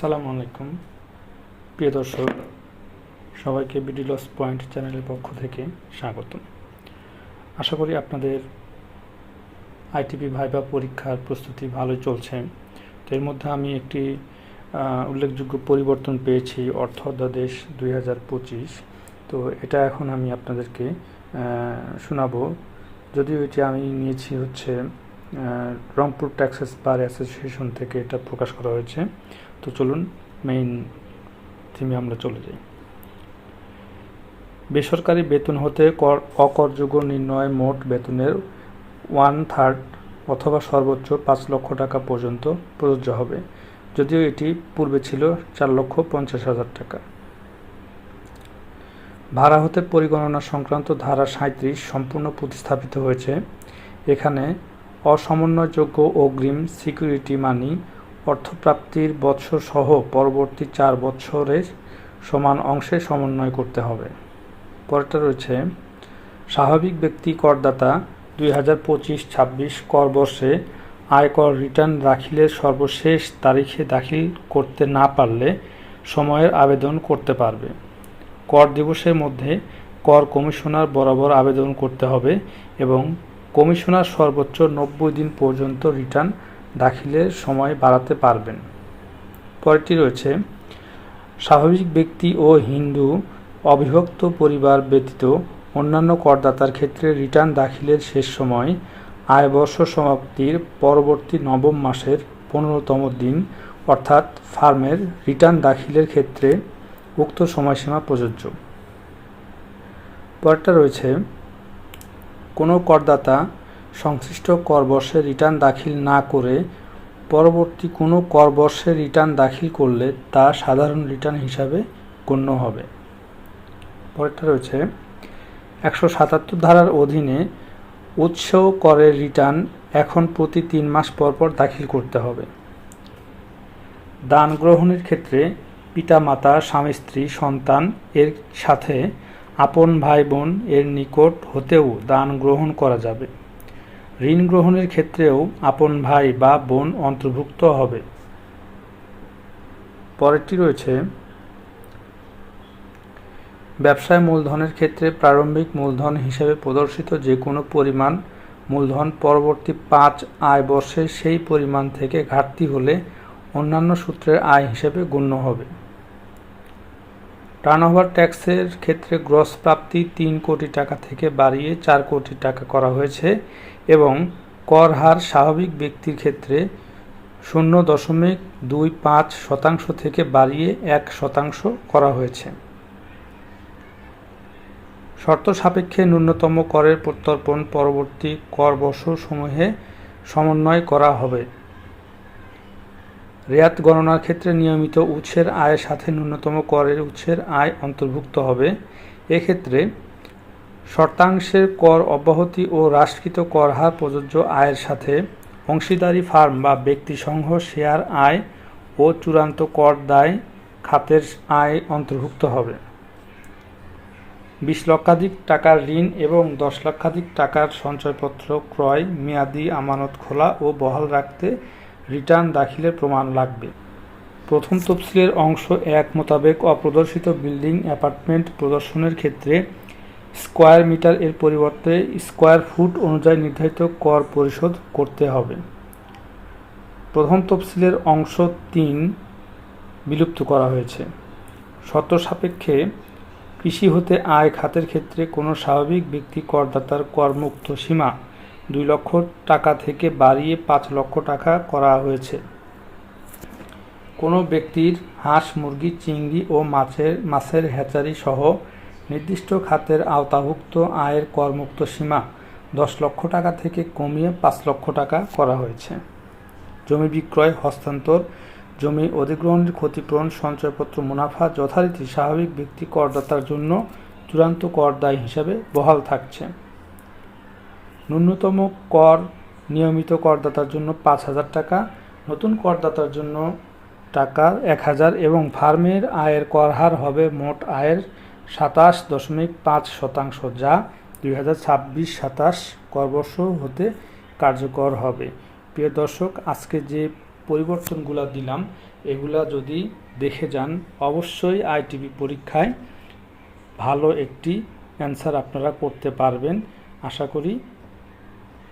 আসসালামু আলাইকুম। প্রিয় দর্শক, সবাইকে বিডি লস পয়েন্ট চ্যানেলের পক্ষ থেকে স্বাগতম। আশা করি আপনাদের আইটিপি ভাইবা পরীক্ষার প্রস্তুতি ভালো চলছে। তো এর মধ্যে আমি একটি উল্লেখযোগ্য পরিবর্তন পেয়েছি, অর্থ অধ্যাদেশ দুই হাজার পঁচিশ। তো এটা এখন আমি আপনাদেরকে শোনাবো। যদিও এটি আমি নিয়েছি হচ্ছে রংপুর ট্যাক্সেস বার অ্যাসোসিয়েশন থেকে এটা প্রকাশ করা হয়েছে। তো চলুন মেইন থিমে আমরা চলে যাই। বেসরকারি বেতন হতে কর অকরযোগ্য নির্ণয় মোট বেতনের ওয়ান থার্ড অথবা সর্বোচ্চ পাঁচ লক্ষ টাকা পর্যন্ত প্রযোজ্য হবে। যদিও এটি পূর্বে ছিল চার লক্ষ পঞ্চাশ হাজার টাকা। ভাড়া হতে পরিগণনা সংক্রান্ত ধারা সাঁত্রিশ সম্পূর্ণ প্রতিস্থাপিত হয়েছে। এখানে অসমন্বয়যোগ্য অগ্রিম সিকিউরিটি মানি অর্থপ্রাপ্তির বৎসর সহ পরবর্তী চার বৎসরের সমান অংশে সমন্বয় করতে হবে। পরেরটা রয়েছে, স্বাভাবিক ব্যক্তি করদাতা দুই হাজার পঁচিশ ছাব্বিশ কর বর্ষে আয়কর রিটার্ন দাখিলের সর্বশেষ তারিখে দাখিল করতে না পারলে সময়ের আবেদন করতে পারবে। কর দিবসের মধ্যে কর কমিশনার বরাবর আবেদন করতে হবে এবং কমিশনার সর্বোচ্চ নব্বই দিন পর্যন্ত রিটার্ন দাখিলের সময় বাড়াতে পারবেন। পরেরটি রয়েছে, স্বাভাবিক ব্যক্তি ও হিন্দু, অবিভক্ত পরিবার ব্যতীত অন্যান্য করদাতার ক্ষেত্রে রিটার্ন দাখিলের শেষ সময় আয়বর্ষ সমাপ্তির পরবর্তী নবম মাসের পনেরোতম দিন, অর্থাৎ ফার্মের রিটার্ন দাখিলের ক্ষেত্রে উক্ত সময়সীমা প্রযোজ্য। পরেরটা রয়েছে, কোনো করদাতা সংশ্লিষ্ট কর বর্ষে রিটার্ন দাখিল না করে পরবর্তী কোনো কর বর্ষে রিটার্ন দাখিল করলে তা সাধারণ রিটার্ন হিসাবে গণ্য হবে। পরেরটা রয়েছে, একশো সাতাত্তর ধারার অধীনে উৎস করের রিটার্ন এখন প্রতি তিন মাস পর পর দাখিল করতে হবে। দান গ্রহণের ক্ষেত্রে পিতা মাতা স্বামী, স্ত্রী, সন্তান এর সাথে আপন ভাই বোন এর নিকট হতেও দান গ্রহণ করা যাবে। ঋণ গ্রহণের ক্ষেত্রেও আপন ভাই বা বোন অন্তর্ভুক্ত হবে। পরেরটি রয়েছে, ব্যবসায় মূলধনের ক্ষেত্রে প্রারম্ভিক মূলধন হিসেবে প্রদর্শিত যে কোনো পরিমাণ মূলধন পরবর্তী পাঁচ আয় বর্ষে সেই পরিমাণ থেকে ঘাটতি হলে অন্যান্য সূত্রের আয় হিসেবে গণ্য হবে। টার্নওভার ট্যাক্সের ক্ষেত্রে গ্রস প্রাপ্তি তিন কোটি টাকা থেকে বাড়িয়ে চার কোটি টাকা করা হয়েছে এবং কর হার স্বাভাবিক ব্যক্তির ক্ষেত্রে শূন্য দশমিক দুই পাঁচ শতাংশ থেকে বাড়িয়ে এক শতাংশ করা হয়েছে। শর্ত সাপেক্ষে ন্যূনতম করের প্রত্যর্পণ পরবর্তী কর বর্ষসমূহে সমন্বয় করা হবে। রেয়াত গণনার ক্ষেত্রে নিয়মিত উৎসের আয়ের সাথে ন্যূনতম করের উৎসের আয় অন্তর্ভুক্ত হবে। এক্ষেত্রে শর্তাংশের কর অব্যাহতি ও হ্রাসকৃত কর হার প্রযোজ্য আয়ের সাথে অংশীদারি ফার্ম বা ব্যক্তি সংঘ শেয়ার আয় ও চূড়ান্ত কর দায় খাতের আয় অন্তর্ভুক্ত হবে। বিশ লক্ষাধিক টাকার ঋণ এবং দশ লক্ষাধিক টাকার সঞ্চয়পত্র ক্রয়, মেয়াদি আমানত খোলা ও বহাল রাখতে রিটার্ন দাখিলের প্রমাণ লাগবে। প্রথম তফসিলের অংশ এক মোতাবেক অপ্রদর্শিত বিল্ডিং অ্যাপার্টমেন্ট প্রদর্শনের ক্ষেত্রে স্কোয়ার মিটার এর পরিবর্তে স্কোয়ার ফুট অনুযায়ী নির্ধারিত কর পরিশোধ করতে হবে। প্রথম তফসিলের অংশ তিন বিলুপ্ত করা হয়েছে। শর্ত সাপেক্ষে কৃষি হতে আয় খাতের ক্ষেত্রে কোনো স্বাভাবিক ব্যক্তি করদাতার করমুক্ত সীমা দুই লক্ষ টাকা থেকে বাড়িয়ে পাঁচ লক্ষ টাকা করা হয়েছে। কোনো ব্যক্তির হাঁস, মুরগি, চিংড়ি ও মাছের মাছের হ্যাচারি সহ নির্দিষ্ট খাতের আওতাভুক্ত আয়ের করমুক্ত সীমা দশ লক্ষ টাকা থেকে কমিয়ে পাঁচ লক্ষ টাকা করা হয়েছে। জমি বিক্রয়, হস্তান্তর, জমি অধিগ্রহণের ক্ষতিপূরণ, সঞ্চয়পত্র মুনাফা যথারীতি স্বাভাবিক ব্যক্তি করদাতার জন্য চূড়ান্ত কর দায় হিসাবে বহাল থাকছে। ন্যূনতম কর নিয়মিত করদাতার জন্য পাঁচ হাজার টাকা, নতুন করদাতার জন্য টাকা এক হাজার এবং ফার্মের আয়ের কর হার হবে মোট আয়ের সাতাশ দশমিক পাঁচ শতাংশ, যা দুই হাজার ছাব্বিশ সাতাশ করবর্ষ হতে কার্যকর হবে। প্রিয় দর্শক, আজকে যে পরিবর্তনগুলো দিলাম, এগুলা যদি দেখে যান, অবশ্যই আইটিভি পরীক্ষায় ভালো একটি অ্যান্সার আপনারা করতে পারবেন। আশা করি